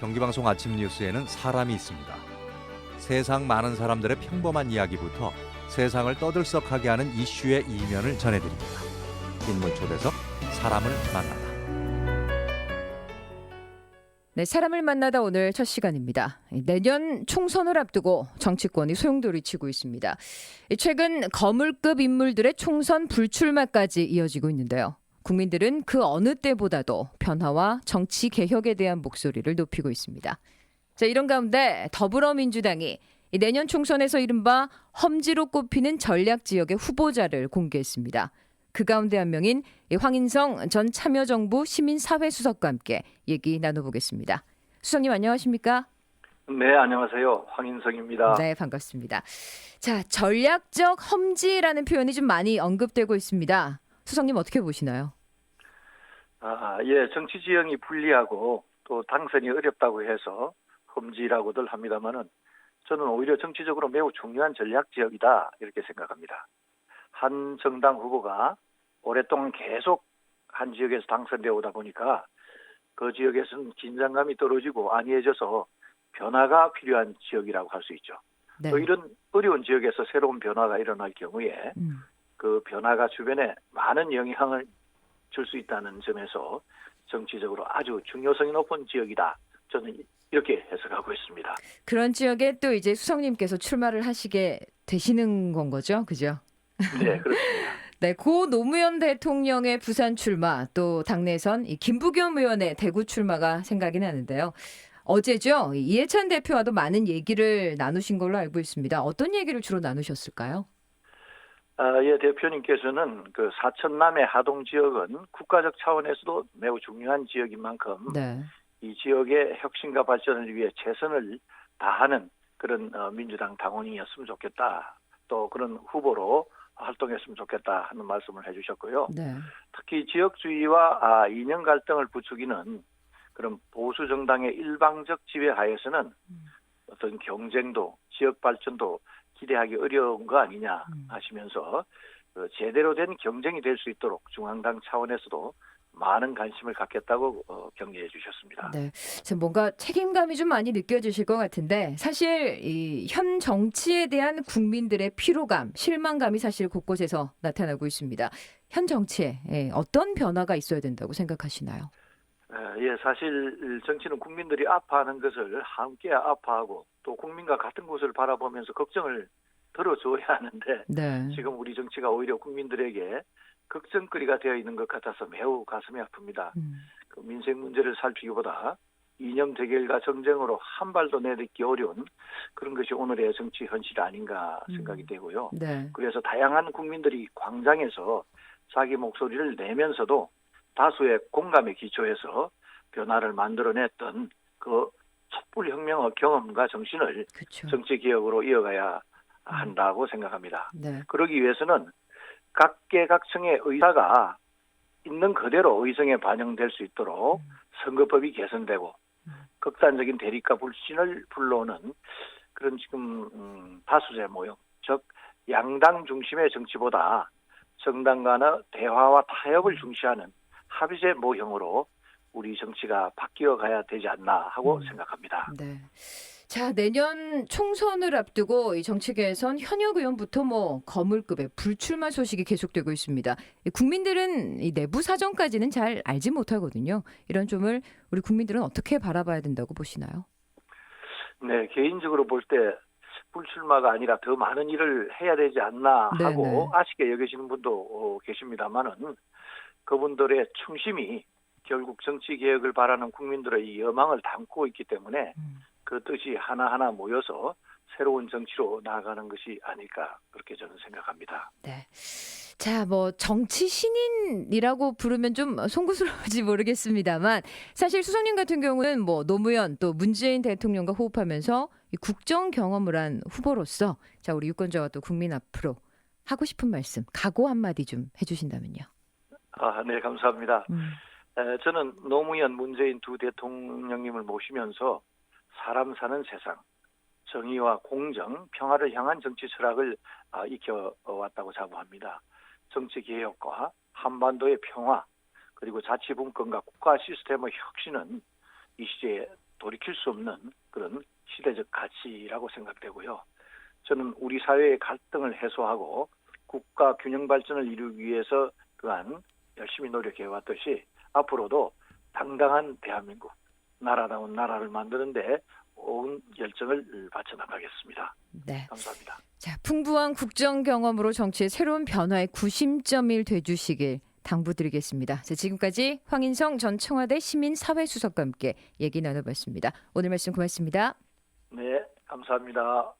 경기방송 아침 뉴스에는 사람이 있습니다. 세상 많은 사람들의 평범한 이야기부터 세상을 떠들썩하게 하는 이슈의 이면을 전해드립니다. 인물 초대석 사람을 만나다. 네, 사람을 만나다 오늘 첫 시간입니다. 내년 총선을 앞두고 정치권이 소용돌이 치고 있습니다. 최근 거물급 인물들의 총선 불출마까지 이어지고 있는데요. 국민들은 그 어느 때보다도 변화와 정치 개혁에 대한 목소리를 높이고 있습니다. 자, 이런 가운데 더불어민주당이 이 내년 총선에서 이른바 험지로 꼽히는 전략 지역의 후보자를 공개했습니다. 그 가운데 한 명인 이 황인성 전 참여정부 시민사회 수석과 함께 얘기 나눠보겠습니다. 수석님 안녕하십니까? 네, 안녕하세요. 황인성입니다. 네, 반갑습니다. 자, 전략적 험지라는 표현이 좀 많이 언급되고 있습니다. 수석님 어떻게 보시나요? 아, 예, 정치 지형이 불리하고 또 당선이 어렵다고 해서 험지라고들 합니다만은 저는 오히려 정치적으로 매우 중요한 전략 지역이다 이렇게 생각합니다. 한 정당 후보가 오랫동안 계속 한 지역에서 당선되어 오다 보니까 그 지역에서는 긴장감이 떨어지고 안이해져서 변화가 필요한 지역이라고 할 수 있죠. 네. 또 이런 어려운 지역에서 새로운 변화가 일어날 경우에 음, 그 변화가 주변에 많은 영향을 줄 수 있다는 점에서 정치적으로 아주 중요성이 높은 지역이다. 저는 이렇게 해석하고 있습니다. 그런 지역에 또 이제 수석님께서 출마를 하시게 되시는 건 거죠, 그죠? 네, 그렇습니다. 네, 고 노무현 대통령의 부산 출마, 또 당내선 이 김부겸 의원의 대구 출마가 생각이 나는데요. 어제죠, 이 이해찬 대표와도 많은 얘기를 나누신 걸로 알고 있습니다. 어떤 얘기를 주로 나누셨을까요? 아, 예, 대표님께서는 그 사천남의 하동 지역은 국가적 차원에서도 매우 중요한 지역인 만큼 네. 이 지역의 혁신과 발전을 위해 최선을 다하는 그런 어, 민주당 당원이었으면 좋겠다. 또 그런 후보로 활동했으면 좋겠다 하는 말씀을 해주셨고요. 네. 특히 지역주의와 아, 이념 갈등을 부추기는 그런 보수 정당의 일방적 지배 하에서는 어떤 경쟁도 지역 발전도 기대하기 어려운 거 아니냐 음. 하시면서 그 제대로 된 경쟁이 될 수 있도록 중앙당 차원에서도 많은 관심을 갖겠다고 어, 격려해 주셨습니다. 네. 지금 뭔가 책임감이 좀 많이 느껴지실 것 같은데 사실 이 현 정치에 대한 국민들의 피로감, 실망감이 사실 곳곳에서 나타나고 있습니다. 현 정치에 예, 어떤 변화가 있어야 된다고 생각하시나요? 에, 예, 사실 정치는 국민들이 아파하는 것을 함께 아파하고 또 국민과 같은 곳을 바라보면서 걱정을 들어줘야 하는데 네. 지금 우리 정치가 오히려 국민들에게 걱정거리가 되어 있는 것 같아서 매우 가슴이 아픕니다. 음, 그 민생 문제를 살피기보다 이념 대결과 정쟁으로 한 발도 내딛기 어려운 그런 것이 오늘의 정치 현실 아닌가 생각이 음. 되고요. 네. 그래서 다양한 국민들이 광장에서 자기 목소리를 내면서도 다수의 공감에 기초해서 변화를 만들어냈던 그 촛불 혁명의 경험과 정신을 그렇죠. 정치 개혁으로 이어가야 한다고 생각합니다. 네. 그러기 위해서는 각계각층의 의사가 있는 그대로 의정에 반영될 수 있도록 선거법이 개선되고 극단적인 대립과 불신을 불러오는 그런 지금 음, 다수제 모형, 즉 양당 중심의 정치보다 정당 간의 대화와 타협을 중시하는 합의제 모형으로 우리 정치가 바뀌어 가야 되지 않나 하고 음. 생각합니다. 네. 자, 내년 총선을 앞두고 이 정치계에선 현역 의원부터 뭐 거물급의 불출마 소식이 계속되고 있습니다. 이 국민들은 이 내부 사정까지는 잘 알지 못하거든요. 이런 점을 우리 국민들은 어떻게 바라봐야 된다고 보시나요? 네, 개인적으로 볼 때 불출마가 아니라 더 많은 일을 해야 되지 않나 하고 네네. 아쉽게 여기시는 분도 어, 계십니다만은 그분들의 충심이 결국 정치 개혁을 바라는 국민들의 이 여망을 담고 있기 때문에 음. 그 뜻이 하나하나 모여서 새로운 정치로 나아가는 것이 아닐까 그렇게 저는 생각합니다. 네. 자, 뭐 정치 신인이라고 부르면 좀 송구스러울지 모르겠습니다만 사실 수석님 같은 경우는 뭐 노무현 또 문재인 대통령과 호흡하면서 이 국정 경험을 한 후보로서 자, 우리 유권자와 또 국민 앞으로 하고 싶은 말씀, 각오 한마디 좀 해주신다면요. 아, 네, 감사합니다. 음, 에, 저는 노무현, 문재인 두 대통령님을 모시면서 사람 사는 세상, 정의와 공정, 평화를 향한 정치 철학을 아, 익혀왔다고 자부합니다. 정치 개혁과 한반도의 평화, 그리고 자치분권과 국가 시스템의 혁신은 이 시대에 돌이킬 수 없는 그런 시대적 가치라고 생각되고요. 저는 우리 사회의 갈등을 해소하고 국가 균형 발전을 이루기 위해서 그간 열심히 노력해 왔듯이 앞으로도 당당한 대한민국 나라다운 나라를 만드는데 온 열정을 바쳐 나가겠습니다. 네. 감사합니다. 자, 풍부한 국정 경험으로 정치의 새로운 변화의 구심점일 돼주시길 당부드리겠습니다. 자, 지금까지 황인성 전 청와대 시민사회수석과 함께 얘기 나눠봤습니다. 오늘 말씀 고맙습니다. 네, 감사합니다.